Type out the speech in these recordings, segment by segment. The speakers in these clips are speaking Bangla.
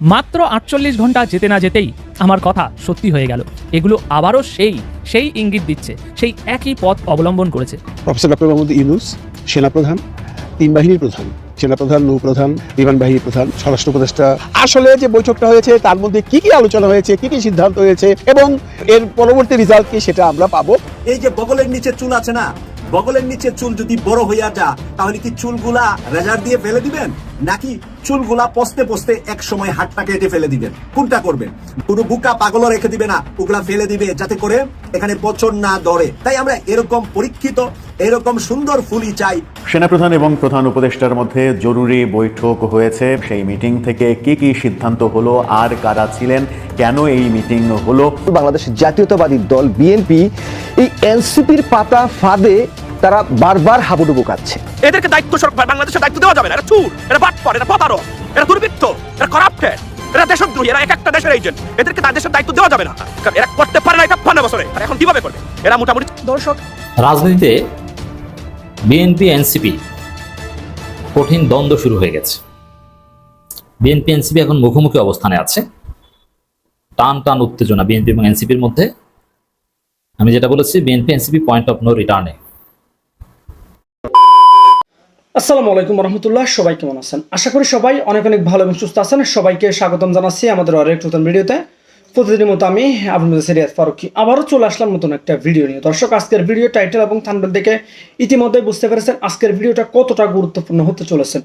মাত্র আটচল্লিশ ঘণ্টা যেতে না যেতেই আমার কথা সত্যি হয়ে গেল। এগুলো আবারও সেই সেই ইঙ্গিত দিচ্ছে সেই একই পথ অবলম্বন করেছে। প্রফেসর ডক্টর মোহাম্মদ ইউনুস সেনাপ্রধান তিন বাহিনীর প্রধান সেনাপ্রধান নৌপ্রধান বিমান বাহিনীর প্রধান স্বরাষ্ট্র উপদেষ্টা। আসলে যে বৈঠকটা হয়েছে তার মধ্যে কি কি আলোচনা হয়েছে কি কি সিদ্ধান্ত হয়েছে এবং এর পরবর্তী রেজাল্ট কি সেটা আমরা পাবো। এই যে বগলের নিচে চুল আছে না বগলের নিচে চুল যদি বড় হইয়া যা, তাহলে কি চুলগুলা রেজার দিয়ে ফেলে দিবেন? নাকি চুলগুলা পস্তে পস্তে এক সময় হাতটা কেটে ফেলে দিবেন? কোনটা করবেন? কোনো বুকা পাগলও রেখে দিবে না ওগুলা ফেলে দিবে যাতে করে এখানে পচন না ধরে। তাই আমরা এরকম পরীক্ষিত এরকম সুন্দর ফুলই চাই। সেনাপ্রধান এবং প্রধান উপদেষ্টার মধ্যে জরুরি বৈঠক হয়েছে। সেই মিটিং থেকে কি কি সিদ্ধান্ত হলো আর কারা ছিলেন কেন এই মিটিং হলো? বাংলাদেশ জাতীয়তাবাদী দল বিএনপি এই এনসিপির পাতা ফাঁদে তারা বারবার হাবুডুবু কাচ্ছে এদেরকে দায়িত্ব সরকার বাংলাদেশের দায়িত্ব দেওয়া যাবে না। এটা চুর এটা বাটপার এটা প্রতারক এটা দুর্বৃত্ত এটা করাপ্টেড এরা দেশদ্রোহী এরা এক একটা দেশের এজেন্ট এদেরকে তার দেশের দায়িত্ব দেওয়া যাবে না। এরা করতে পারে না এটা বছরে। আর এখন কীভাবে করবে? এরা মোটামুটি দর্শক রাজনীতিতে বিএনপি, এনসিপি, কঠিন দ্বন্দ্ব শুরু হয়ে গেছে। বিএনপি, এনসিপি এখন মুখোমুখি অবস্থানে আছে। টান টান উত্তেজনা বিএনপি এবং এনসিপির মধ্যে। আমি যেটা বলেছি, BNP, NCP point of no রিটার্নে আসসালামু আলাইকুম রহমতুল্লাহ, সবাই কেমন আছেন? আশা করি সবাই অনেক অনেক ভালো এবং সুস্থ আছেন। সবাইকে স্বাগতম জানাচ্ছি আমাদের আরেক নতুন ভিডিওতে। প্রতিদিনের মতো আমি আপনাদের সিরিয়াস ফারুকি আবারও চলে আসলাম নতুন একটা ভিডিও নিয়ে। দর্শক, আজকের ভিডিও টাইটেল এবং থানবেল দেখে ইতিমধ্যে বুঝতে পেরেছেন আজকের ভিডিওটা কতটা গুরুত্বপূর্ণ হতে চলেছে।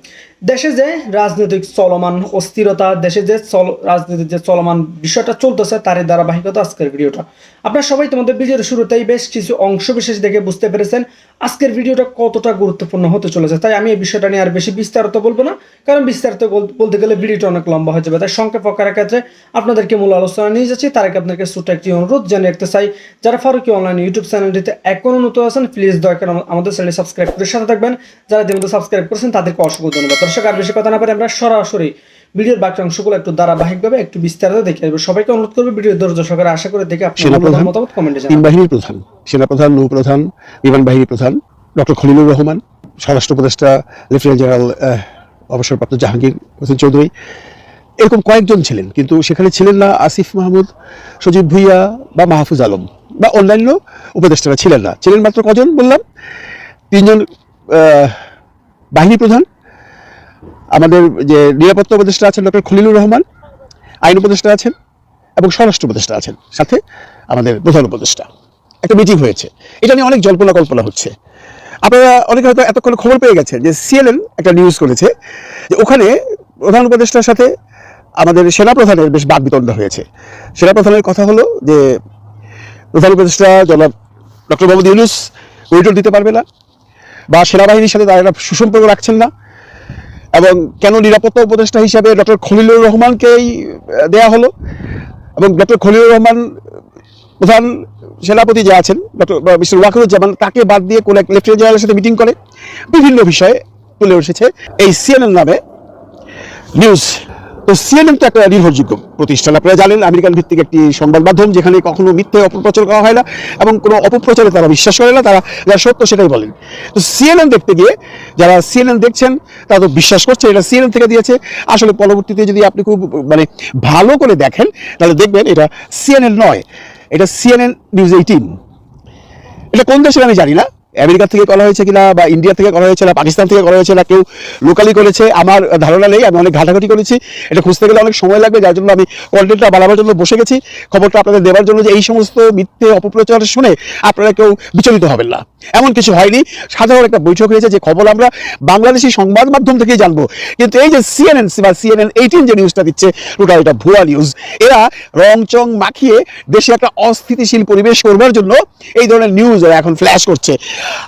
দেশে যে রাজনৈতিক চলমান অস্থিরতা, দেশে যে চল, রাজনীতির যে চলমান বিষয়টা চলতেছে, তারই ধারাবাহিকতা আজকের ভিডিওটা আপনারা সবাই তোমাদের ভিডিওর শুরুতেই বেশ কিছু অংশ বিশেষ দেখে বুঝতে পেরেছেন। আজকের ভিডিওটা কতটা গুরুত্বপূর্ণ হতে চলেছে, তাই আমি এই বিষয়টা নিয়ে আর বেশি বিস্তারিত বলব না, কারণ বিস্তারিত বল- বলতে গেলে ভিডিওটা অনেক লম্বা হয়ে যাবে, তাই সংক্ষেপ আকারের ক্ষেত্রে আপনাদেরকে মূল আলোচনা নিয়ে যাচ্ছি। তার আগে আপনাকে ছোট্ট একটি অনুরোধ জানিয়ে রাখতে চাই, যারা ফারুকি অনলাইন ইউটিউব চ্যানেলটিতে এখনও নতুন আছেন প্লিজ দয়া করে আমাদের চ্যানেল সাবস্ক্রাইব করে সাথে থাকবেন। যারা ইতিমধ্যে সাবস্ক্রাইব করেছেন, তাদেরকে অসংখ্য ধন্যবাদ। দর্শক, আর বেশি কথা না পারে আমরা সরাসরি ভিডিওর বাকি অংশগুলো একটু ধারাবাহিকভাবে একটু বিস্তারিত দেখে আসব। সবাইকে অনুরোধ করব ভিডিও ধৈর্য সহকারে আশা করে দেখে আপনার মতামত কমেন্টে তিন জানাবেন। বাহিনীর প্রধান সেনাপ্রধান নৌপ্রধান বিমান বাহিনীর প্রধান ডক্টর খলিলুর রহমান স্বরাষ্ট্র উপদেষ্টা লেফটেন্যান্ট জেনারেল অবসরপ্রাপ্ত জাহাঙ্গীর হোসেন চৌধুরী। এরকম কয়েকজন ছিলেন কিন্তু সেখানে ছিলেন না আসিফ মাহমুদ সজীব ভুইয়া বা মাহফুজ আলম বা অন্যান্য উপদেষ্টারা ছিলেন না। ছিলেন মাত্র কজন বললাম? তিনজন আহ, বাহিনী প্রধান আমাদের যে নিরাপত্তা উপদেষ্টা আছেন ডক্টর খলিলুর রহমান, আইন উপদেষ্টা আছেন এবং স্বরাষ্ট্র উপদেষ্টা আছেন, সাথে আমাদের প্রধান উপদেষ্টা। একটা মিটিং হয়েছে। এটা নিয়ে অনেক জল্পনা কল্পনা হচ্ছে। আপনারা অনেকে হয়তো এতক্ষণ খবর পেয়ে গেছেন যে সিএনএন একটা নিউজ করেছে যে ওখানে প্রধান উপদেষ্টার সাথে আমাদের সেনাপ্রধানের বেশ বাদ বিতণ্ডা হয়েছে। সেনাপ্রধানের কথা হলো যে প্রধান উপদেষ্টা জনাব ডক্টর মোহাম্মদ ইউনুস করিডোর দিতে পারবে না বা সেনাবাহিনীর সাথে তারা সুসম্পর্ক রাখছেন না। এবং কেন নিরাপত্তা উপদেষ্টা হিসাবে ডক্টর খলিলুর রহমানকেই দেয়া হলো? এবং ডক্টর খলিলুর রহমান প্রধান সেনাপতি যে আছেন, ডক্টর মিস্টার ওয়াকুরুজ্জামান, তাকে বাদ দিয়ে কোন এক লেফটেন্যান্ট জেনারেলের সাথে মিটিং করে। বিভিন্ন বিষয়ে তুলে এসেছে এই সিএনএন নামে নিউজ তো সিএনএন তো একটা নির্ভরযোগ্য প্রতিষ্ঠান। আপনারা জানেন, আমেরিকান ভিত্তিক একটি সংবাদ মাধ্যম যেখানে কখনো মিথ্যে অপপ্রচার করা হয় না এবং কোনো অপপ্রচারে তারা বিশ্বাস করে না, তারা যারা সত্য সেটাই বলেন। তো সিএনএন দেখতে গিয়ে যারা সিএনএন দেখছেন, তারা তো বিশ্বাস করছে, এটা সিএনএন থেকে দিয়েছে। আসলে পরবর্তীতে যদি আপনি খুব মানে ভালো করে দেখেন, তাহলে দেখবেন এটা সিএনএন নয়, এটা সিএনএন নিউজ এইটিন। এটা কোন দেশের আমি জানি না আমেরিকা থেকে করা হয়েছে কিনা বা ইন্ডিয়া থেকে করা হয়েছে না, পাকিস্তান থেকে করা হয়েছে না, কেউ লোকালি করেছে, আমার ধারণা নেই, আমি অনেক ঘাটাঘাটি করেছি, এটা খুঁজতে গেলে অনেক সময় লাগবে, যার জন্য আমি কন্টেন্টটা বাড়াবার জন্য বসে গেছি, খবরটা আপনাদের দেওয়ার জন্য যে এই সমস্ত মিথ্যে অপপ্রচার শুনে আপনারা কেউ বিচলিত হবেন না। এমন কিছু হয়নি, সাধারণ একটা বৈঠক হয়েছে, যে খবর আমরা বাংলাদেশি সংবাদ মাধ্যম থেকেই জানব। কিন্তু এই যে সিএনএন বা সিএনএন এইটিন যে নিউজটা দিচ্ছে টোটাল এটা ভুয়া নিউজ এরা রং চং মাখিয়ে দেশে একটা অস্থিতিশীল পরিবেশ করবার জন্য এই ধরনের নিউজ এখন ফ্ল্যাশ করছে।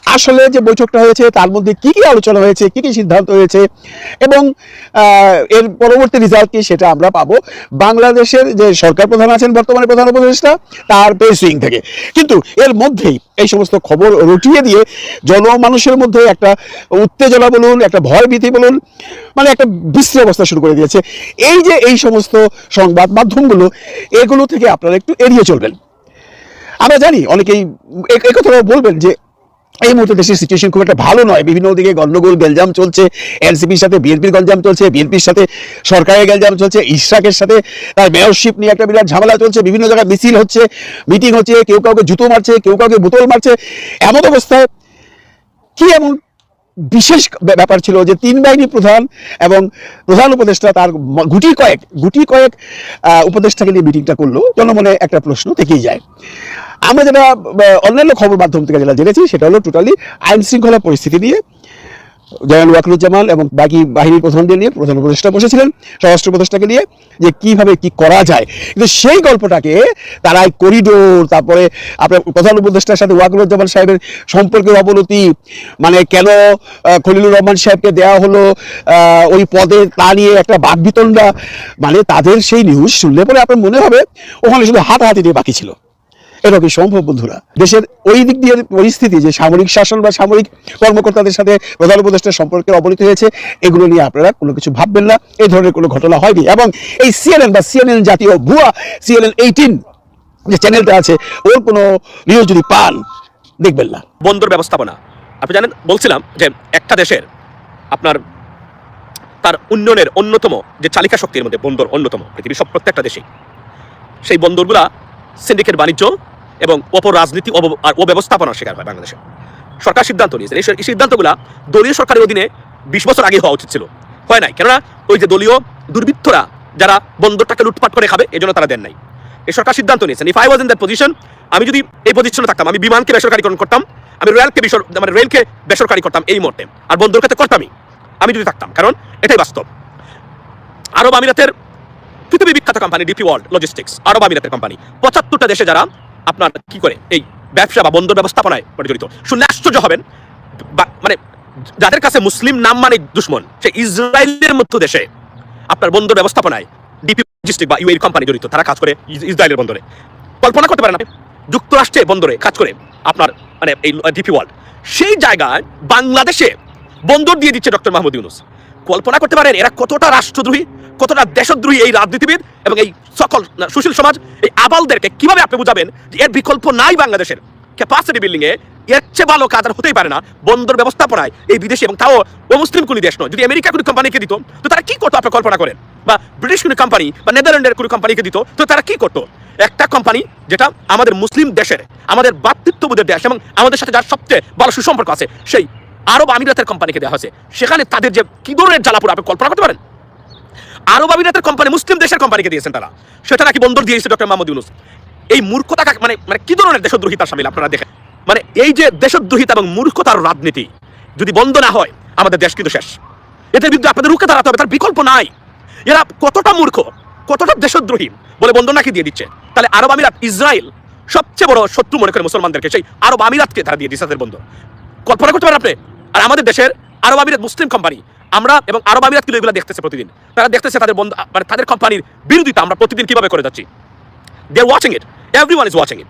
আসলে যে বৈঠকটা হয়েছে, তার মধ্যে কি কি আলোচনা হয়েছে, কি কি সিদ্ধান্ত হয়েছে এবং এর পরবর্তী রেজাল্ট কি সেটা আমরা পাবো বাংলাদেশের যে সরকার প্রধান আছেন, বর্তমানে প্রধান উপদেষ্টা, তার পেসুইং থেকে। কিন্তু এর মধ্যেই এই সমস্ত খবর রটিয়ে দিয়ে জনমানুষের মধ্যে একটা উত্তেজনা বলুন, একটা ভয় ভীতি বলুন মানে একটা বিশ্রী অবস্থা শুরু করে দিয়েছে। এই যে এই সমস্ত সংবাদ মাধ্যমগুলো, এগুলো থেকে আপনারা একটু এড়িয়ে চলবেন। আমরা জানি অনেকেই এ- এই কথাটাও বলবেন যে এই মুহূর্তে দেশের সিচুয়েশন খুব একটা ভালো নয়। বিভিন্ন দিকে গন্ডগোল, গেলজাম চলছে। এনসিপির সাথে, বিএনপির গঞ্জাম চলছে। বিএনপির সাথে সরকারের গেলজাম চলছে। ইশরাকের সাথে তার মেয়রশিপ নিয়ে একটা বিরাট ঝামেলা চলছে। বিভিন্ন জায়গায় মিছিল হচ্ছে মিটিং হচ্ছে, কেউ কাউকে জুতো মারছে, কেউ কাউকে বোতল মারছে। এমন অবস্থায় কি এমন? বিশেষ ব্যাপার ছিল যে তিন বাহিনী প্রধান এবং প্রধান উপদেষ্টা তার গুটি কয়েক গুটি কয়েক উপদেষ্টাকে নিয়ে মিটিংটা করল। জনমনে একটা প্রশ্ন থেকেই যায়। আমরা যেটা অন্যান্য খবর মাধ্যম থেকে যেটা জেনেছি, সেটা হলো টোটালি আইন শৃঙ্খলা পরিস্থিতি নিয়ে। জয়নুল ওয়াকরুজ্জামান এবং বাকি বাহিনীর প্রধানদের নিয়ে প্রধান উপদেষ্টা বসেছিলেন, স্বরাষ্ট্র উপদেষ্টাকে নিয়ে যে কীভাবে কি করা যায়। কিন্তু সেই গল্পটাকে তারা করিডোর, তারপরে আপনার প্রধান উপদেষ্টার সাথে ওয়াকরুজ্জামান সাহেবের সম্পর্কের অবনতি মানে কেন খলিলুর রহমান সাহেবকে দেওয়া হলো ওই পদে তা নিয়ে একটা বাদ বাকবিতণ্ডা মানে তাদের সেই নিউজ শুনলে পরে আপনার মনে হবে, ওখানে শুধু হাতাহাতি দিয়ে বাকি ছিল। এটা কি সম্ভব, বন্ধুরা। দেশের ওই দিক দিয়ে পরিস্থিতি যে সামরিক শাসন বা সামরিক কর্মকর্তাদের সাথে প্রধান উপদেষ্টার সম্পর্কে অবনতি হয়েছে, এগুলো নিয়ে আপনারা কোনো কিছু ভাববেন না। এই ধরনের কোনো ঘটনা হয়নি। এবং এই সিএনএন বা সিএনএন জাতীয় ভুয়া সিএনএন এইটিন যে চ্যানেলটা আছে, ওর কোনো নিউজ যদি পান, দেখবেন না। বন্দর ব্যবস্থাপনা। আপনি জানেন, বলছিলাম যে একটা দেশের আপনার তার উন্নয়নের অন্যতম যে চালিকা শক্তির মধ্যে বন্দর অন্যতম, পৃথিবীর সব প্রত্যেকটা দেশেই। সেই বন্দরগুলা সিন্ডিকেট বাণিজ্য এবং অপর রাজনীতি আর অব্যবস্থাপনার শিকার হয় বাংলাদেশে। সরকার সিদ্ধান্ত নিয়েছে। এই সিদ্ধান্তগুলা দলীয় সরকারের অধীনে বিশ বছর আগে হওয়া উচিত ছিল। হয় নাই। কেননা ওই যে দলীয় দুর্বৃত্তরা যারা বন্দরটাকে লুটপাট করে খাবে এই তারা দেন নাই। এই সরকার সিদ্ধান্ত নিয়েছেন। If I was in that position আমি যদি এই পজিশনে থাকতাম, আমি বিমানকে বেসরকারীকরণ করতাম, আমি রেলকে বেসর মানে রেলকে বেসরকারি করতাম এই মুহূর্তে। আর বন্দর খাতে করতামই। আমি যদি থাকতাম। কারণ এটাই বাস্তব। আরব আমিরাতের পৃথিবী বিখ্যাত কোম্পানি ডিপি ওয়ার্ল্ড লজিস্টিক্স আরব আমিরাতের কোম্পানি পঁচাত্তরটা দেশে যারা আপনার কি করে? এই ব্যবসা বা বন্দর ব্যবস্থাপনায় জড়িত শুনলে আশ্চর্য হবেন মানে যাদের কাছে মুসলিম নাম মানে দুশ্মন, সে ইসরায়েলের মতো দেশে আপনার বন্দর ব্যবস্থাপনায় ডিপি লজিস্টিক বা ইউএই কোম্পানি জড়িত, তারা কাজ করে ইস- ইসরায়েলের বন্দরে। কল্পনা করতে পারেন যুক্তরাষ্ট্রে বন্দরে কাজ করে আপনার মানে এই ডিপি ওয়ার্ল্ড সেই জায়গায় বাংলাদেশে বন্দর দিয়ে দিচ্ছে ডক্টর মাহমুদ ইউনুস। কল্পনা করতে পারেন, এরা কতটা রাষ্ট্রদ্রোহী কতটা দেশদ্রোহী এই রাজনীতিবিদ এবং এই সকল সুশীল সমাজ, এই আবালদেরকে কীভাবে আপনি বুঝাবেন যে এর বিকল্প নাই বাংলাদেশের? ক্যাপাসিটি বিল্ডিং এ এর চেয়ে ভালো কাজ আর হতেই পারে না বন্দর ব্যবস্থাপনায় এই বিদেশি এবং তাও ও মুসলিম কোনো দেশ নয়। যদি আমেরিকা কোনো কোম্পানিকে দিত, তো তারা কি করতো আপনি কল্পনা করেন? বা ব্রিটিশ কোনো কোম্পানি বা নেদারল্যান্ডের কোনো কোম্পানিকে দিত, তো তারা কি করতো? একটা কোম্পানি যেটা আমাদের মুসলিম দেশের, আমাদের বাতৃত্ববোধের দেশ এবং আমাদের সাথে যার সবচেয়ে ভালো সুসম্পর্ক আছে, সেই আরব আমিরাতের কোম্পানিকে দেওয়া হয়েছে। সেখানে তাদের যে কি ধরনের জ্বালাপুর আপনি কল্পনা করতে পারেন? আরব আমিরাতের কোম্পানি মুসলিম দেশের কোম্পানিকে দিয়েছেন তারা। সেটা নাকি বন্দর দিয়েছে ডক্টর মাহমুদ ইউনুস। এই মূর্খতা মানে মানে কি ধরনের দেশদ্রোহিতার সামিল আপনারা দেখেন? মানে এই যে দেশদ্রোহিতা এবং মূর্খতার রাজনীতি, যদি বন্ধ না হয়, আমাদের দেশ কিন্তু শেষ। এদের বিরুদ্ধে আপনাদের রুখে দাঁড়াতে হবে, তার বিকল্প নাই। এরা কতটা মূর্খ, কতটা দেশদ্রোহী বলে বন্ধ নাকি দিয়ে দিচ্ছে? তাহলে আরব আমিরাত ইসরায়েল সবচেয়ে বড় শত্রু মনে করে মুসলমানদেরকে, সেই আরব আমিরাতকে তারা দিয়ে দিচ্ছে তাদের বন্ধ কল্পনা করতে পারেন আপনি? আর আমাদের দেশের আরব আমিরাত মুসলিম কোম্পানি আমরা এবং আরব আমিরাত কিন্তু এগুলো দেখতেছে প্রতিদিন। তারা দেখতেছে তাদের বন্ধ মানে তাদের কোম্পানির বিরোধিতা আমরা প্রতিদিন কীভাবে করে যাচ্ছি। They are watching it every one is watching it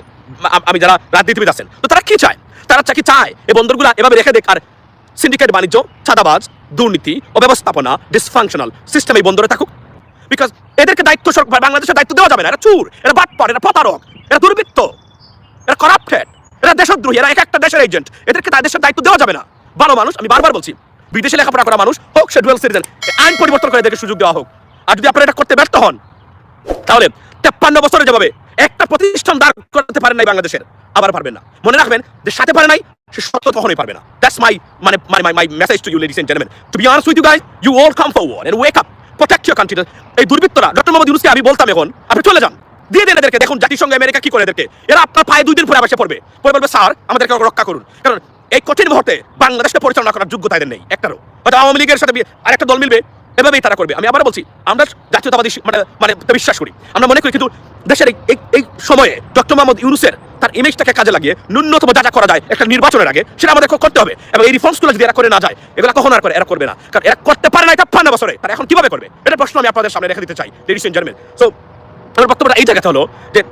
আমি যারা রাজনীতিবিদ আছেন, তো তারা কি চায়? তারা কি চায়? এই বন্দরগুলো এভাবে রেখে দেখ। আর সিন্ডিকেট বাণিজ্য ছাদাবাজ দুর্নীতি ও ব্যবস্থাপনা ডিসফাংশনাল সিস্টেম এই বন্দরে থাকুক। বিকজ এদেরকে দায়িত্ব বাংলাদেশের দায়িত্ব দেওয়া যাবে না। এরা চুর, এরা বাটপার, এরা প্রতারক, এরা দুর্বৃত্ত, এরা করাপ্টেড এরা দেশদ্রোহী, এরা এক একটা দেশের এজেন্ট এদেরকে তাদের দেশের দায়িত্ব দেওয়া যাবে না। ভালো মানুষ, আমি বারবার বলছি বিদেশে লেখাপড়া করা মানুষ হোক, সে ডুয়েল সিটিজেন আইন পরিবর্তন করে এদেরকে সুযোগ দেওয়া হোক। আর যদি আপনারা এটা করতে ব্যর্থ হন, তাহলে তেপ্পান্ন বছরে যেভাবে একটা প্রতিষ্ঠান দাঁড় করতে পারেন নাই বাংলাদেশের, আবার পারবেন না। মনে রাখবেন যে সাথে পারে নাই, সে সত্য কখনোই পারবে না। দ্যাটস মাই মানে my my my message to you ladies and gentleman to be honest with you guys you all come forward and wake up protect your country এই দুর্বৃত্তরা ডক্টর মোহাম্মদ ইউনুসকে আমি বলতাম এখন, আপনি চলে যান। দিয়ে দেন এদেরকে, দেখুন জাতিসংঘ আমেরিকা কি করে এদেরকে। এরা আপনার পায়ে দুই দিন পরে আবার পড়বে। পরে বলবে, স্যার, আমাদেরকে রক্ষা করুন। কারণ এই কঠিন মুহূর্তে বাংলাদেশকে পরিচালনা করার যোগ্যতা এদের নেই, একটারও। হয়তো আওয়ামী লীগের সাথে বি- আরেকটা দল মিলবে, এভাবেই তারা করবে। আমি আবার বলছি, আমরা জাতীয়তাবাদী মানে মানে বিশ্বাস করি। আমরা মনে করি কিন্তু দেশের এই এই সময়ে ডক্টর মোহাম্মদ ইউনুসের তার ইমেজটাকে কাজে লাগিয়ে ন্যূনতম যা যা করা যায় একটা নির্বাচনের আগে, সেটা আমাদের করতে হবে। এবং এই রিফর্মসগুলো যদি এরা করে না যায়, এগুলো কখন আর করে এরা করবে না। কারণ এরা করতে পারে না এটা পান্ন বছরে। তারা এখন কীভাবে করবে? এটা প্রশ্ন আমি আপনাদের সামনে রেখে দিতে চাই লেডিস এন্ড জেন্টলম্যান সো আমার বক্তব্যটা এই জায়গাতে হলো যে,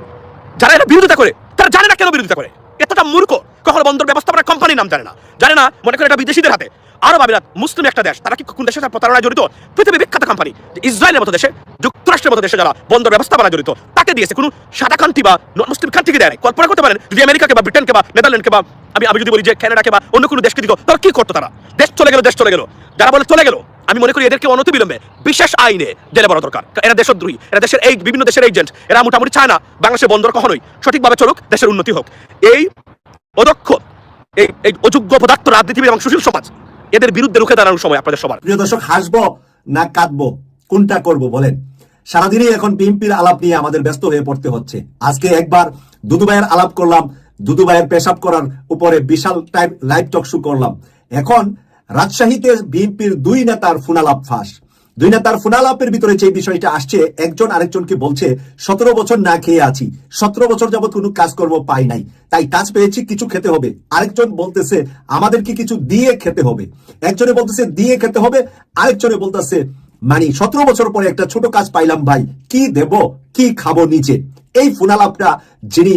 যারা এরা বিরোধিতা করে, তারা জানে না কেন বিরোধিতা করে। এতটা মূর্খ, কখনো বন্দর ব্যবস্থাপনা কোম্পানির নাম জানে না। জানে না, মনে করে এটা বিদেশিদের হাতে। আরব আমিরাত মুসলিম একটা দেশ, তারা কি কোন সাথে প্রতারণায় জড়িত? পৃথিবী বিখ্যাত কোম্পানি ইসরায়েলের মতো দেশে, যুক্তরাষ্ট্রের মতো দেশে যারা বন্দর ব্যবস্থাপনায় জড়িত, তাকে দিয়েছে কোনো সাদা কান্ট্রি বা মুসলিম কান্ট্রিকে দেয় কল্পনা করতে পারেন, যদি আমেরিকাকে বা ব্রিটেনকে বা নেদারল্যান্ডকে বা, আমি আমি যদি বলি যে কানাডাকে বা অন্য কোনো দেশকে দিত, তারা কি করতো তারা? দেশ চলে গেল, দেশ চলে গেল। যারা বলে চলে গেল আমি মনে করি এদেরকে অনতিবিলম্বে বিশেষ আইনে জেলে বড় দরকার। এরা দেশদ্রোহী, এরা দেশের এই বিভিন্ন দেশের এজেন্ট এরা মোটামুটি চায় না বাংলাদেশের বন্দর কখনোই সঠিকভাবে চলুক, দেশের উন্নতি হোক। এই অদক্ষ, এই এই অযোগ্য পদার্থ রাজনীতিবিদ এবং সুশীল সমাজ, এদের বিরুদ্ধে রুখে দাঁড়ানোর সময় আপনাদের সবার। প্রিয় দর্শক, হাসবো না কাঁদবো? কোনটা করব বলেন? সারাদিনই এখন বিএনপির আলাপ নিয়ে আমাদের ব্যস্ত হয়ে পড়তে হচ্ছে। আজকে একবার দুদু ভাইয়ের আলাপ করলাম, দুদু ভাইয়ের পেশাব করার উপরে বিশাল টাইম লাইভ টক শো করলাম। এখন রাজশাহীতে বিএনপির দুই নেতার ফুনালাপ ফাঁস। দুই নেতার ফুনালাপের ভিতরে যে বিষয়টা আসছে, একজন আরেকজনকে বলছে, সতেরো বছর না খেয়ে আছি। সতেরো বছর যাবত কোনো কাজকর্ম পাই নাই। তাই কাজ পেয়েছি, কিছু খেতে হবে। আরেকজন বলতেছে, আমাদেরকে কিছু দিয়ে খেতে হবে। একজনে বলতেছে, দিয়ে খেতে হবে। আরেকজনে বলতেছে মানে সতেরো বছর পরে একটা ছোট কাজ পাইলাম ভাই। কি দেব? কি খাব নিচে এই ফুনালাপটা যিনি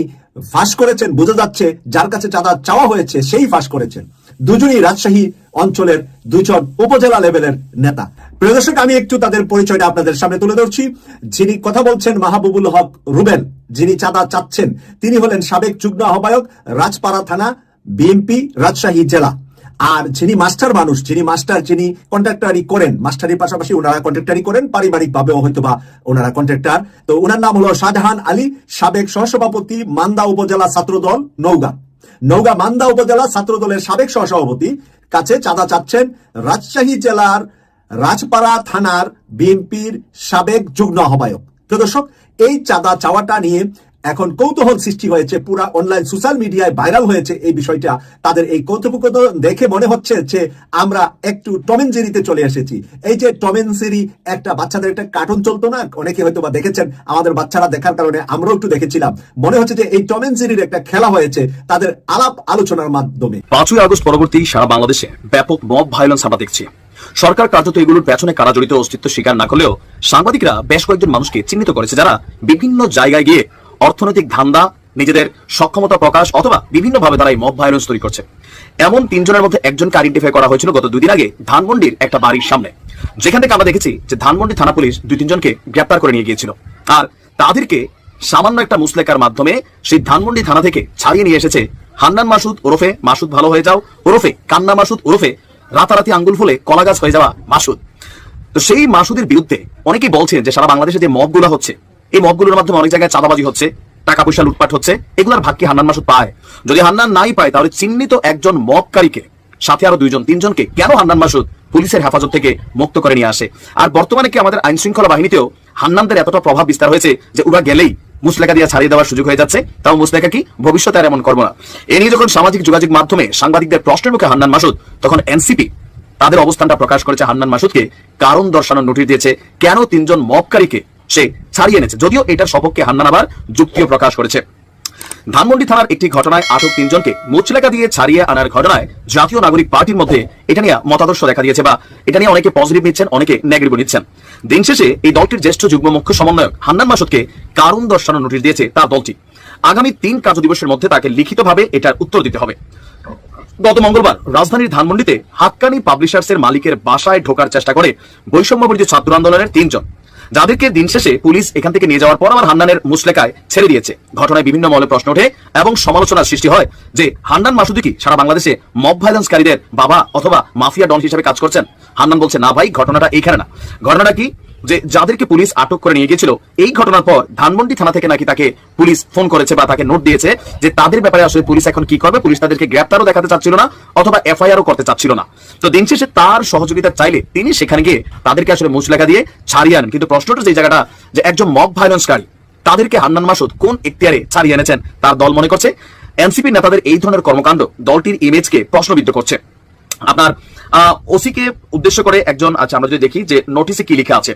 ফাঁস করেছেন, বোঝা যাচ্ছে, যার কাছে চাঁদা চাওয়া হয়েছে, সেই ফাঁস করেছেন। দুজনই রাজশাহী অঞ্চলের দুজন উপজেলা লেভেলের নেতা। প্রিয় দর্শক, আমি একটু তাদের পরিচয়টা আপনাদের সামনে তুলে ধরছি। যিনি কথা বলছেন মাহবুবুল হক রুবেল, যিনি চাঁদা চাচ্ছেন, তিনি হলেন সাবেক যুগ্ম আহ্বায়ক, রাজপাড়া থানা বিএনপি রাজশাহী জেলা। আর যিনি মাস্টার মানুষ, যিনি মাস্টার, যিনি কন্ট্রাক্টারি করেন, মাস্টারির পাশাপাশি ওনারা কন্ট্রাক্টারি করেন পারিবারিক ভাবেও হয়তো বা ওনারা কন্ট্রাক্টার। তো ওনার নাম হলো শাহজাহান আলী, সাবেক সহসভাপতি, মান্দা উপজেলা ছাত্রদল নৌগা নৌগা মান্দা উপজেলা ছাত্র দলের সাবেক সহসভাপতি কাছে চাঁদা চাচ্ছেন রাজশাহী জেলার রাজপাড়া থানার বিএনপির সাবেক যুগ্ম আহ্বায়ক। প্রদর্শক এই চাঁদা চাওয়াটা নিয়ে এখন কৌতূহল সৃষ্টি হয়েছে, পুরা অনলাইন সোশ্যাল মিডিয়ায় ভাইরাল হয়েছে এই বিষয়টা। তাদের এই কৌতুকতা দেখে মনে হচ্ছে যে আমরা একটু টমেন জেরিতে চলে এসেছি। এই যে টমেন জেরি একটা বাচ্চাদের একটা কার্টুন চলতো না? অনেকে হয়তো বা দেখেছেন, আমাদের বাচ্চারা দেখার কারণে আমরাও একটু দেখেছিলাম। মনে হচ্ছে যে এই টমেন জেরির একটা খেলা হয়েছে তাদের আলাপ আলোচনার মাধ্যমে। পাঁচই আগস্ট পরবর্তী সারা বাংলাদেশে ব্যাপক মব ভায়োলেন্স আমরা দেখছি। সরকার কার্যত এগুলোর পেছনে কারা জড়িত অস্তিত্ব স্বীকার না করলেও সাংবাদিকরা বেশ কয়েকজন মানুষকে চিহ্নিত করেছে যারা বিভিন্ন জায়গায় গিয়ে অর্থনৈতিক ধান্দা, নিজেদের সক্ষমতা প্রকাশ অথবা বিভিন্নভাবে তারা এই মব ভায়োলেন্স তৈরি করছে। এমন তিনজনের মধ্যে একজনকে আইডেন্টিফাই করা হয়েছিল গত দুদিন আগে ধানমন্ডির একটা বাড়ির সামনে। যেখান থেকে আমরা দেখেছি যে ধানমন্ডি থানা পুলিশ দুই তিনজনকে গ্রেপ্তার করে নিয়ে গিয়েছিল। আর তাদেরকে সামান্য একটা মুসলেকার মাধ্যমে সেই ধানমন্ডি থানা থেকে ছাড়িয়ে নিয়ে এসেছে হান্নান মাসুদ ওরফে মাসুদ ভালো হয়ে যাও, ওরফে কান্না মাসুদ ওরফে রাতারাতি আঙ্গুল ফুলে কলা গাছ হয়ে যাওয়া মাসুদ। তো সেই মাসুদের বিরুদ্ধে অনেকেই বলছেন যে সারা বাংলাদেশে যে মবগুলো হচ্ছে এই মবগুলোর মাধ্যমে অনেক জায়গায় চাঁদাবাজি হচ্ছে টাকা পয়সা লুটপাট হচ্ছে, এগুলোর ভাগ কি হান্নান মাসুদ পায়? যদি হান্নান নাই পায়, তাহলে চিহ্নিত একজন মবকারীকে সাথে আরও দুইজন, তিনজনকে কেন হান্নান মাসুদ পুলিশের হেফাজত থেকে মুক্ত করে নিয়ে আসে? আর বর্তমানে কি আমাদের আইন শৃঙ্খলা বাহিনীতেও হান্নানদের এতটা প্রভাব বিস্তার হয়েছে যে ওরা গেলেই মুসলেখা দিয়ে ছাড়িয়ে দেওয়ার সুযোগ হয়ে যাচ্ছে? তাও মুসলেখা কি ভবিষ্যতে আর এমন করব না। এ নিয়ে যখন সামাজিক যোগাযোগ মাধ্যমে সাংবাদিকদের প্রশ্নের মুখে হান্নান মাসুদ, তখন এনসিপি তাদের অবস্থানটা প্রকাশ করেছে হান্নান মাসুদকে কারণ দর্শানোর নোটিশ দিয়েছে, কেন তিনজন মবকারীকে সে ছাড়িয়ে এনেছে। যদিও এটার সপক্ষে হান্নান আবার যুক্তিও প্রকাশ করেছে। ধানমন্ডি থানার একটি ঘটনায় আটক তিনজনকে মুচলেখা দিয়ে ছাড়িয়ে আনার ঘটনায় জাতীয় নাগরিক পার্টির মধ্যে এটা নিয়ে মতাদর্শ দেখা দিয়েছে বা এটা নিয়ে অনেকে পজিটিভ নিচ্ছেন, অনেকে নেগেটিভ নিচ্ছেন। দিন শেষে এই দলটির জ্যেষ্ঠ যুগ্ম মুখ্য সমন্বয়ক হান্নান মাসুদকে কারণ দর্শানোর নোটিশ দিয়েছে তার দলটি। আগামী তিন কার্য দিবসের মধ্যে তাকে লিখিতভাবে এটার উত্তর দিতে হবে। গত মঙ্গলবার রাজধানীর ধানমন্ডিতে হাক্কানি পাবলিশার্সের মালিকের বাসায় ঢোকার চেষ্টা করে বৈষম্য বিরোধী ছাত্র আন্দোলনের তিনজন। যাদেরকে দিন শেষে পুলিশ এখান থেকে নিয়ে যাওয়ার পর আবার হান্নানের মুসলেকায় ছেড়ে দিয়েছে। ঘটনায় বিভিন্ন মহলে প্রশ্ন ওঠে এবং সমালোচনার সৃষ্টি হয় যে হান্নান মাসুদি কি সারা বাংলাদেশে মব ভাইলেন্সকারীদের বাবা অথবা মাফিয়া ডন হিসেবে কাজ করছেন? হান্নান বলছে, না ভাই, ঘটনাটা এইখানে না। ঘটনাটা কি? যে যাদেরকে পুলিশ আটক করে নিয়ে গিয়েছিল, এই ঘটনার পর ধানমন্ডি থানা থেকে নাকি তাকে পুলিশ ফোন করেছে বা তাকে নোট দিয়েছে যে তাদের ব্যাপারে আসলে পুলিশ এখন কি করবে? পুলিশ তাদেরকে গ্রেপ্তারও দেখাতে চাচ্ছিল না, অথবা এফআইআরও করতে চাচ্ছিল না। তো দিন শেষে তার সহযোগিতা চাইলে তিনি সেখানে গিয়ে তাদেরকে আসলে মুচলেখা দিয়ে ছাড়িয়ে আনেন। কিন্তু প্রশ্নটা যে জায়গাটা যে একজন মব ভাইলেন্সকারী তাদেরকে হান্নান মাসুদ কোন এখতিয়ারে ছাড়িয়ে এনেছেন? তার দল মনে করছে এনসিপি নেতাদের এই ধরনের কর্মকাণ্ড দলটির ইমেজকে প্রশ্নবিদ্ধ করছে। আপনার ওসিকে উদ্দেশ্য করে একজন আচ্ছা আমরা যদি দেখি যে নোটিসে কি লেখা আছে।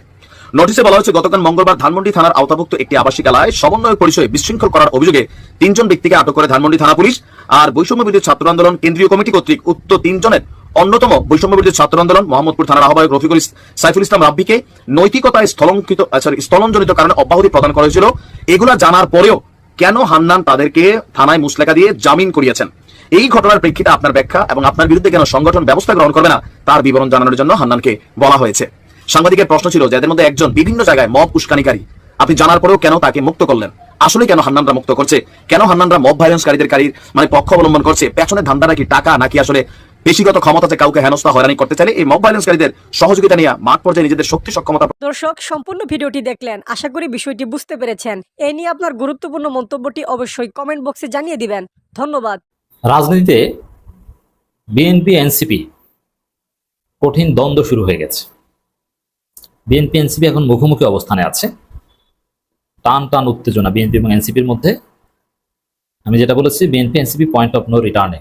নোটিশে বলা হয়েছে, গতকাল মঙ্গলবার ধানমন্ডি থানার আওতাভুক্ত একটি আবাসিকালয় সমন্বয় পরিচয়ে বিশৃঙ্খল করার অভিযোগে তিনজন ব্যক্তিকে আটক করে ধানমন্ডি থানা পুলিশ আর বৈষম্য বিরোধী ছাত্র আন্দোলন কেন্দ্রীয় কমিটি কর্তৃক উক্ত তিনজনের অন্যতম বৈষম্য বিরোধী ছাত্র আন্দোলন মোহাম্মদপুর থানার আহ্বায়ক রফিকুল সাইফুল ইসলাম রাব্বিকে নৈতিকতায় স্থলঙ্কিত সরি স্থলনজনিত কারণে অব্যাহতি প্রদান করা হয়েছিল। এগুলা জানার পরেও কেন হান্নান তাদেরকে থানায় মুসলেখা দিয়ে জামিন করিয়েছেন? এই ঘটনার প্রেক্ষিতে আপনার ব্যাখ্যা এবং আপনার বিরুদ্ধে কেন সংগঠন ব্যবস্থা গ্রহণ করবে না, তার বিবরণ জানানোর জন্য হান্নানকে বলা হয়েছে। সাংবাদিকের প্রশ্ন ছিল যাদের মধ্যে একজন বিভিন্ন জায়গায় মব উস্কানিকারী। আপনি জানার পরেও কেন তাকে মুক্ত করলেন? আসলে কেন হান্নানরা মুক্ত করছে? কেন হান্নানরা মব ভাইলেন্সকারীদের কারীর মানে পক্ষ অবলম্বন করছে? পেছনে ধান্দা নাকি টাকা নাকি আসলে পেশিগত ক্ষমতাতে কাউকে হেনস্থা হয়রানি করতে চাইলে এই মব ভাইলেন্সকারীদের সহযোগিতা নিয়ে মাঠ পর্যায়ে নিজেদের শক্তি সক্ষমতা দর্শক সম্পূর্ণ ভিডিওটি দেখলেন। আশা করি বিষয়টি বুঝতে পেরেছেন। এই নিয়ে আপনার গুরুত্বপূর্ণ মন্তব্যটি অবশ্যই কমেন্ট বক্সে জানিয়ে দিবেন। ধন্যবাদ। রাজনীতিতে বিএনপি এনসিপি কঠিন দ্বন্দ্ব শুরু হয়ে গেছে। বিএনপি এনসিপি এখন মুখোমুখি অবস্থানে আছে। টান টান উত্তেজনা বিএনপি এবং এনসিপির মধ্যে। আমি যেটা বলেছি BNP NCP point of no রিটার্নে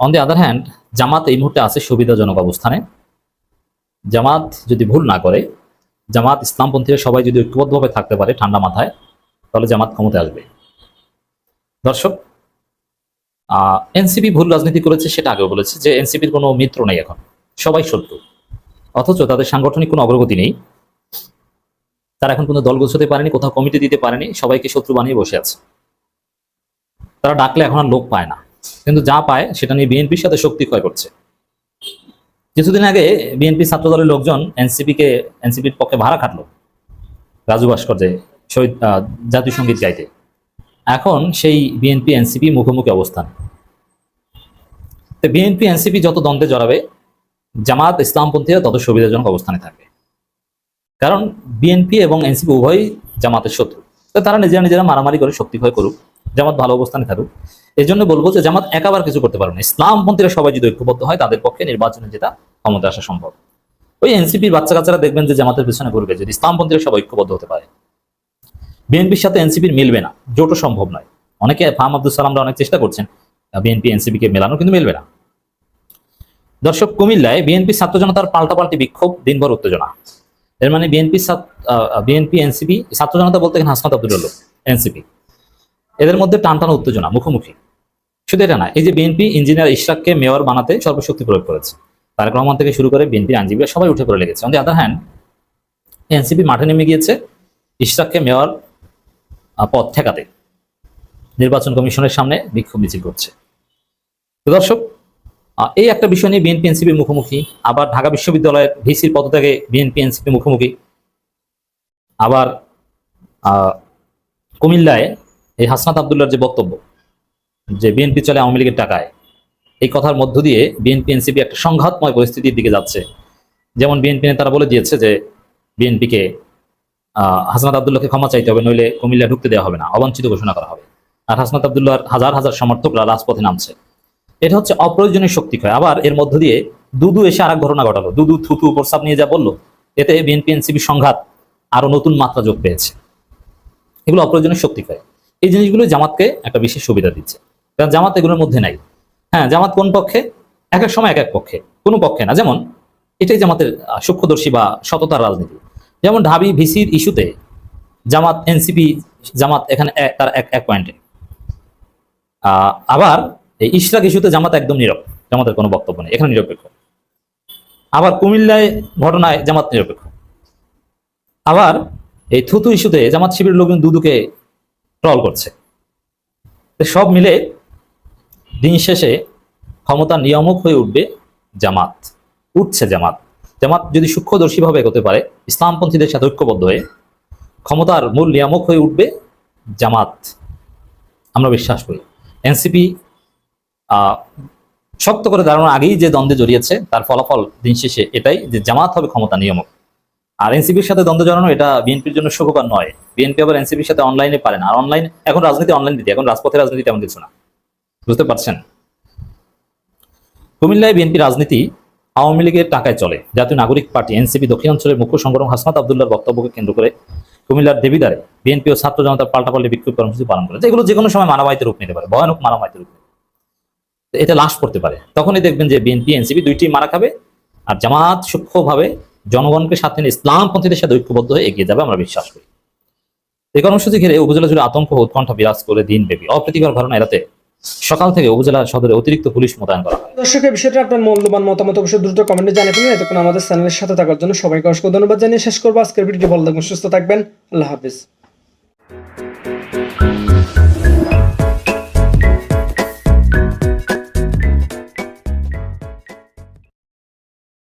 on the other hand Jamaat এই মুহূর্তে আছে সুবিধাজনক অবস্থানে। জামাত যদি ভুল না করে, জামাত ইসলামপন্থীরা সবাই যদি ঐক্যবদ্ধভাবে থাকতে পারে ঠান্ডা মাথায়, তাহলে জামাত ক্ষমতায় আসবে। দর্শক এনসিপি ভুল রাজনীতি করেছে সেটা আগেও বলেছে যে এনসিপির কোনো মিত্র নেই এখন। সবাই শত্রু। অথচ তাদের সাংগঠনিক কোনো অগ্রগতি নেই। তারা এখন কোনো দল গোছাতে পারেনি, কোথাও কমিটি দিতে পারেনি, সবাইকে শত্রু বানিয়ে বসে আছে। তারা ডাকলে এখন আর লোক পায় না। কিন্তু যা পায় সেটা নিয়ে বিএনপির সাথে শক্তি ক্ষয় করছে। কিছুদিন আগে বিএনপি ছাত্র দলের লোকজন এনসিপি কে এনসিপির পক্ষে ভাড়া খাটলো রাজু ভাস্কর্যে শহীদ সংগীত গাইতে। এখন সেই বিএনপি, এনসিপি মুখোমুখি অবস্থান। বিএনপি, এনসিপি যত দ্বন্দ্বে জড়াবে, জামাত ইসলামপন্থীরা তত সুবিধাজনক অবস্থানে থাকবে। কারণ বিএনপি এবং এনসিপি উভয়ই জামাতের শত্রু। তো তারা নিজেরা নিজেরা মারামারি করে শক্তি ক্ষয় করুক, জামাত ভালো অবস্থানে থাকুক। এই জন্য বলব যে জামাত একাবার কিছু করতে পারবে না। ইসলামপন্থীরা সবাই যদি ঐক্যবদ্ধ হয়, তাদের পক্ষে নির্বাচনে যেটা ক্ষমতা আসা সম্ভব। ওই এনসিপির বাচ্চা কাচ্চারা দেখবেন যে জামাতের পিছনে ঘুরবে, যদি ইসলামপন্থীরা সবাই ঐক্যবদ্ধ হতে পারে। বিএনপির সাথে এনসিপির মিলবে না। জোটও সম্ভব নয়। অনেকে ফাহাম আব্দুল সালামরা অনেক চেষ্টা করছেন বিএনপি এনসিপি কে মেলানো, কিন্তু মিলবে না। দর্শক, কুমিল্লায় বিএনপি ছাত্র জনতার পাল্টাপাল্টি বিক্ষোভ, দিনভর উত্তেজনা। এর মানে বিএনপি বিএনপি, এনসিপি, ছাত্র জনতা বলতে এখানে হাসনাত আব্দুল এনসিপি। এদের মধ্যে টান টান উত্তেজনা, মুখোমুখি। শুধু এটা না, এই যে বিএনপি ইঞ্জিনিয়ার ইশরাককে মেয়র বানাতে সর্বশক্তি প্রয়োগ করেছে। তারেক রহমান থেকে শুরু করে বিএনপি আইনজীবীরা সবাই উঠে পড়ে লেগেছে। On the other hand NCP মাঠে নেমে গিয়েছে ইশরাককে মেয়র পদ ঠেকাতে। নির্বাচন কমিশনের সামনে বিক্ষোভ মিছিল করছে। দর্শক এই একটা বিষয় নিয়ে বিএনপি এনসিপি মুখোমুখি, আবার ঢাকা বিশ্ববিদ্যালয়ের ভিসির পদত্যাগে বিএনপি এনসিপি মুখোমুখি, আবার কুমিল্লায় এই হাসনাত আবদুল্লার যে বক্তব্য যে বিএনপি চলে আওয়ামী লীগের টাকায়। এই কথার মধ্য দিয়ে বিএনপি, এনসিপি একটা সংঘাতময় পরিস্থিতির দিকে যাচ্ছে। যেমন বিএনপি নেতারা বলে দিয়েছে যে, বিএনপিকে হাসনাত আবদুল্লাহকে ক্ষমা চাইতে হবে, নইলে কুমিল্লা ঢুকতে দেওয়া হবে না, অবাঞ্ছিত ঘোষণা করা হবে। আর হাসনাত আবদুল্লাহর হাজার হাজার সমর্থকরা রাজপথে নামছে। এটা হচ্ছে অপ্রয়োজনীয় শক্তি ক্ষয়। আবার এর মধ্য দিয়ে দুদু এসে আর এক ঘটনা ঘটালো। দুদু থুতু প্রস্তাব নিয়ে যা বলল, এতে বিএনপি, এনসিপি সংঘাত আরও নতুন মাত্রা যোগ পেয়েছে। এগুলো অপ্রয়োজনীয় শক্তি ক্ষয়। এই জিনিসগুলো জামাতকে একটা বিশেষ সুবিধা দিচ্ছে। কারণ জামাত এগুলোর মধ্যে নাই। হ্যাঁ জামাত কোন পক্ষে? এক এক সময় এক এক পক্ষে, কোনো পক্ষে না। যেমন এটাই জামাতের সূক্ষ্মদর্শী বা সততার রাজনীতি। যেমন ঢাবি ভিসির ইস্যুতে জামাত, এনসিপি জামাত এখানে তার এক এক পয়েন্টে। আবার এই ইশরাক ইস্যুতে জামাত একদম নীরব, জামাতের কোনো বক্তব্য নেই, এখানে নিরপেক্ষ। আবার কুমিল্লায় ঘটনায় জামাত নিরপেক্ষ। আবার এই থুতু ইস্যুতে জামাত শিবিরের লোকজন দুদুকে ট্রল করছে। সব মিলে দিন শেষে ক্ষমতা নিয়ামক হয়ে উঠবে জামাত, উঠছে জামাত। জামাত যদি সূক্ষ্মদর্শীভাবে এগোতে পারে, ইসলামপন্থীদের সাথে ঐক্যবদ্ধ হয়ে ক্ষমতার মূল নিয়ামক হয়ে উঠবে জামাত। আমরা বিশ্বাস করি। এনসিপি শক্ত করে দাঁড়ানোর আগেই যে দ্বন্দ্বে জড়িয়েছে, তার ফলাফল দিন শেষে এটাই যে জামাত হবে ক্ষমতা নিয়ামক। আর এনসিপির সাথে দ্বন্দ্ব জড়ানো এটা বিএনপির জন্য সুখকর নয়। বিএনপি আবার এনসিপির সাথে অনলাইনে পারে না। আর অনলাইন এখন রাজনীতি অনলাইন দিতে এখন রাজপথে রাজনীতি তেমন কিছু না। বুঝতে পারছেন? কুমিল্লায় বিএনপি রাজনীতি আওয়ামী লীগের টাকায় চলে। জাতীয় নাগরিক পার্টি, এনসিপি দক্ষিণাঞ্চলের মুখ্য সংগঠন হাসনাত আবদুল্লার বক্তব্যকে কেন্দ্র করে কুমিল্লার দেবিদারে বিএনপি ও ছাত্র জনতার পাল্টাপাল্টি বিক্ষোভ কর্মসূচি পালন করে। যেগুলো যে কোনো সময় মানবাহিত রূপ নিতে পারে, ভয়ানক মানবাহিত রূপ এটা লাশ পড়তে পারে। তখনই দেখবেন যে বিএনপি, এনসিপি দুইটি মারা খাবে আর জামাত সূক্ষ্মভাবে জনগণকে সাথে নিয়ে ইসলামপন্থীদের সাথে ঐক্যবদ্ধ হয়ে এগিয়ে যাবে আমরা বিশ্বাস করি। এই কর্মসূচি ঘিরে উপজেলা জুড়ে আতঙ্ক উৎকণ্ঠা বিরাজ করে দিন দিনব্যাপী। অপ্রীতিকর ঘটনা এড়াতে সকাল থেকে উপজেলা সদরে অতিরিক্ত পুলিশ মোতায়েন করা হয়। দর্শক এই বিষয়টা আপনার মূল্যবান মতামত অবশ্যই দ্রুত কমেন্টে জানিয়ে ফেলুন এতক্ষণ আমাদের চ্যানেলের সাথে থাকার জন্য সবাইকে অসংখ্য ধন্যবাদ জানিয়ে শেষ করব। আজকের ভিডিওটি ভালো থাকবেন, সুস্থ থাকবেন। আল্লাহ হাফিজ।